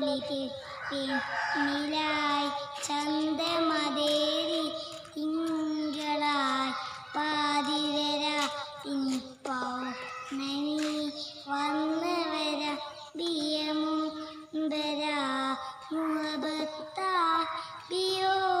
മാതൊളിക്ക് പിന്നിലായി ചന്തമതേരി തിങ്കളായി പാതിവര പൗർണമി വന്നവര ബിയമും വരാ മുഹബത്താ ബിയോടെ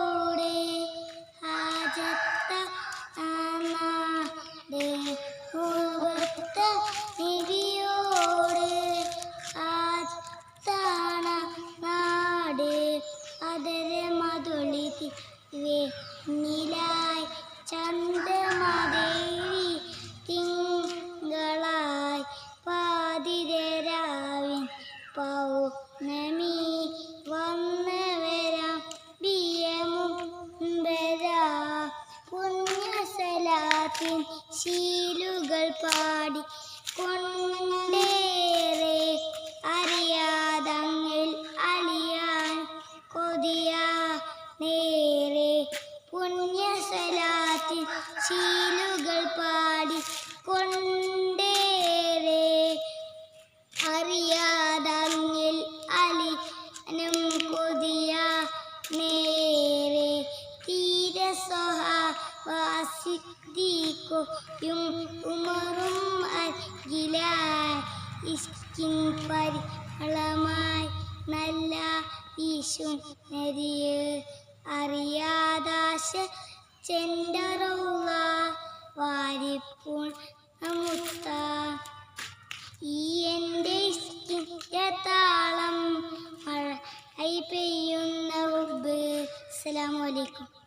ശീലുകൾ പാടി കൊണ്ടേറെ സ്വഹാസിദ്ദീഖും ഉമറും ഇഷ്കിൻ പരിളമായി നല്ല ഈശു നരിയ അറിയാദാശ ചെണ്ടറുള്ള വാരിപ്പൂൺ നമുത്ത ഈ എന്റെ താളം മഴ പെയ്യുന്ന ഉബ്. അസ്സലാമു അലൈക്കും.